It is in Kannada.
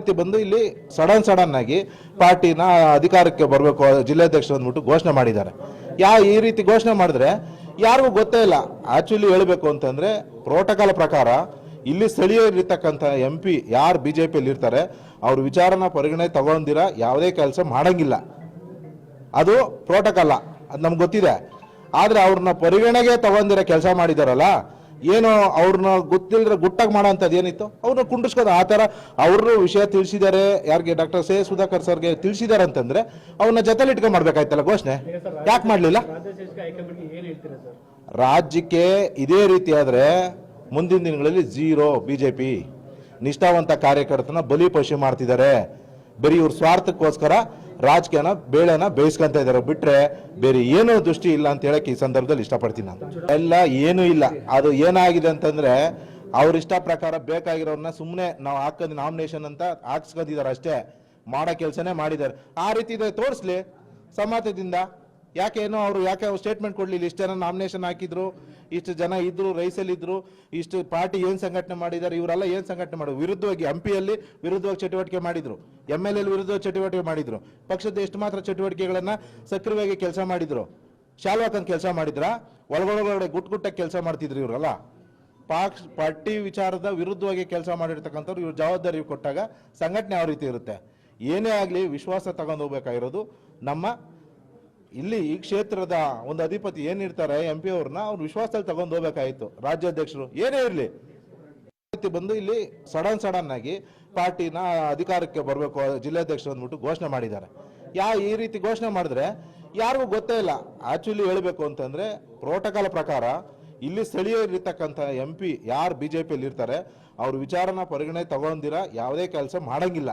ಬಂದು ಇಲ್ಲಿ ಸಡನ್ ಸಡನ್ ಆಗಿ ಪಾರ್ಟಿನ ಅಧಿಕಾರಕ್ಕೆ ಬರಬೇಕು ಜಿಲ್ಲಾಧ್ಯಕ್ಷರು ಅಂದ್ಬಿಟ್ಟು ಘೋಷಣೆ ಮಾಡಿದ್ದಾರೆ. ಯಾ, ಈ ರೀತಿ ಘೋಷಣೆ ಮಾಡಿದ್ರೆ ಯಾರಿಗೂ ಗೊತ್ತೇ ಇಲ್ಲ. ಆಕ್ಚುಲಿ ಹೇಳಬೇಕು ಅಂತಂದ್ರೆ ಪ್ರೋಟೋಕಾಲ್ ಪ್ರಕಾರ ಇಲ್ಲಿ ಸ್ಥಳೀಯರಿರ್ತಕ್ಕಂಥ ಎಂ ಪಿ ಯಾರು ಬಿ ಜೆ ಪಿಯಲ್ಲಿ ಇರ್ತಾರೆ, ಅವ್ರ ವಿಚಾರನ ಪರಿಗಣನೆ ತಗೊಂಡಿರ, ಯಾವುದೇ ಕೆಲಸ ಮಾಡಂಗಿಲ್ಲ. ಅದು ಪ್ರೋಟೋಕಾಲ. ಅದು ನಮ್ಗೆ ಗೊತ್ತಿದೆ. ಆದರೆ ಅವ್ರನ್ನ ಪರಿಗಣನೆಗೆ ತಗೊಂಡಿರೋ ಕೆಲಸ ಮಾಡಿದಾರಲ್ಲ ಏನು ಅವ್ರನ್ನ ಗೊತ್ತಿಲ್ಲದ್ರೆ ಗುಟ್ಟಾಗಿ ಮಾಡೋ ಅಂಥದ್ದು ಏನಿತ್ತು? ಅವ್ರನ್ನ ಕುಂಡಿಸ್ಕೋದು ಆ ಥರ ಅವರು ವಿಷಯ ತಿಳಿಸಿದ್ದಾರೆ. ಯಾರಿಗೆ ಡಾಕ್ಟರ್ ಸಿ ಸುಧಾಕರ್ ಸರ್ಗೆ ತಿಳಿಸಿದ್ದಾರೆ ಅಂತಂದ್ರೆ ಅವ್ರನ್ನ ಜೊತೆಲಿ ಇಟ್ಕೊಂಡು ಮಾಡ್ಬೇಕಾಯ್ತಲ್ಲ ಘೋಷಣೆ? ಯಾಕೆ ಮಾಡಲಿಲ್ಲ? ರಾಜ್ಯಕ್ಕೆ ಇದೇ ರೀತಿ ಆದರೆ ಮುಂದಿನ ದಿನಗಳಲ್ಲಿ ಝೀರೋ ಪಿ ನಿಷ್ಠಾವಂತ ಕಾರ್ಯಕರ್ತನ ಬಲಿ ಪಶು ಮಾಡ್ತಿದ್ದಾರೆ. ಬರೀ ಇವ್ರ ಸ್ವಾರ್ಥಕ್ಕೋಸ್ಕರ ರಾಜಕೀಯನ ಬೇಳೆನ ಬೇಯಿಸ್ಕೊಂತ ಇದ್ದಾರೆ. ಬಿಟ್ರೆ ಬೇರೆ ಏನೂ ದೃಷ್ಟಿ ಇಲ್ಲ ಅಂತ ಹೇಳಕ್ಕೆ ಈ ಸಂದರ್ಭದಲ್ಲಿ ಇಷ್ಟಪಡ್ತೀನಿ ನಾನು. ಎಲ್ಲ ಏನೂ ಇಲ್ಲ. ಅದು ಏನಾಗಿದೆ ಅಂತಂದ್ರೆ ಅವ್ರ ಇಷ್ಟ ಪ್ರಕಾರ ಬೇಕಾಗಿರೋರ್ನ ಸುಮ್ಮನೆ ನಾವು ಹಾಕೋದು ನಾಮಿನೇಷನ್ ಅಂತ ಹಾಕ್ಸ್ಕೊಂಡಿದ್ದಾರೆ ಅಷ್ಟೇ. ಮಾಡೋ ಕೆಲಸನೇ ಮಾಡಿದ್ದಾರೆ. ಆ ರೀತಿ ಇದೆ, ತೋರಿಸ್ಲಿ. ಸಮಾಜದಿಂದ ಯಾಕೆ ಏನೋ ಅವರು ಯಾಕೆ ಅವ್ರು ಸ್ಟೇಟ್ಮೆಂಟ್ ಕೊಡಲಿಲ್ಲ? ಇಷ್ಟು ಜನ ನಾಮಿನೇಷನ್ ಹಾಕಿದ್ರು, ಇಷ್ಟು ಜನ ಇದ್ದರು ರೈಸಲ್ಲಿದ್ದರು ಇಷ್ಟು ಪಾರ್ಟಿ ಏನು ಸಂಘಟನೆ ಮಾಡಿದ್ದಾರೆ ಇವರೆಲ್ಲ ಏನು ಸಂಘಟನೆ ಮಾಡಿದ್ರು? ವಿರುದ್ಧವಾಗಿ ಹಂಪಿಯಲ್ಲಿ ವಿರುದ್ಧವಾಗಿ ಚಟುವಟಿಕೆ ಮಾಡಿದರು. ಎಂ ಎಲ್ ಎಲ್ ವಿರುದ್ಧ ಚಟುವಟಿಕೆ ಮಾಡಿದರು. ಪಕ್ಷದ ಎಷ್ಟು ಮಾತ್ರ ಚಟುವಟಿಕೆಗಳನ್ನು ಸಕ್ರಿಯವಾಗಿ ಕೆಲಸ ಮಾಡಿದ್ರು? ಶಾಲ್ವಾಕಂಗೆ ಕೆಲಸ ಮಾಡಿದ್ರ? ಒಳಗೊಳಗಡೆ ಗುಟ್ ಗುಟ್ಟಾಗಿ ಕೆಲಸ ಮಾಡ್ತಿದ್ರು ಇವರಲ್ಲ. ಪಾಕ್ಷ ಪಾರ್ಟಿ ವಿಚಾರದ ವಿರುದ್ಧವಾಗಿ ಕೆಲಸ ಮಾಡಿರ್ತಕ್ಕಂಥವ್ರು ಇವ್ರು ಜವಾಬ್ದಾರಿ ಕೊಟ್ಟಾಗ ಸಂಘಟನೆ ಯಾವ ರೀತಿ ಇರುತ್ತೆ. ಏನೇ ಆಗಲಿ ವಿಶ್ವಾಸ ತಗೊಂಡು ಹೋಗ್ಬೇಕಾಗಿರೋದು ನಮ್ಮ ಇಲ್ಲಿ ಈ ಕ್ಷೇತ್ರದ ಒಂದು ಅಧಿಪತಿ ಏನಿರ್ತಾರೆ ಎಂ ಪಿ ಅವ್ರನ್ನ ಅವ್ರು ವಿಶ್ವಾಸದಲ್ಲಿ ತಗೊಂಡು ಹೋಗ್ಬೇಕಾಯ್ತು. ರಾಜ್ಯಾಧ್ಯಕ್ಷರು ಏನೇ ಇರಲಿ. ಬಂದು ಇಲ್ಲಿ ಸಡನ್ ಸಡನ್ ಆಗಿ ಪಾರ್ಟಿನ ಅಧಿಕಾರಕ್ಕೆ ಬರಬೇಕು, ಜಿಲ್ಲಾಧ್ಯಕ್ಷರು ಅಂದ್ಬಿಟ್ಟು ಘೋಷಣೆ ಮಾಡಿದ್ದಾರೆ. ಯಾ ಈ ರೀತಿ ಘೋಷಣೆ ಮಾಡಿದ್ರೆ ಯಾರಿಗೂ ಗೊತ್ತೇ ಇಲ್ಲ. ಆಕ್ಚುಲಿ ಹೇಳಬೇಕು ಅಂತಂದ್ರೆ ಪ್ರೋಟೋಕಾಲ್ ಪ್ರಕಾರ ಇಲ್ಲಿ ಸ್ಥಳೀಯರಿರ್ತಕ್ಕಂಥ ಎಂ ಪಿ ಯಾರು ಬಿ ಜೆ ಪಿಯಲ್ಲಿ ಇರ್ತಾರೆ ಅವ್ರ ವಿಚಾರನ ಪರಿಗಣನೆ ತಗೊಂಡಿರ, ಯಾವುದೇ ಕೆಲಸ ಮಾಡಂಗಿಲ್ಲ.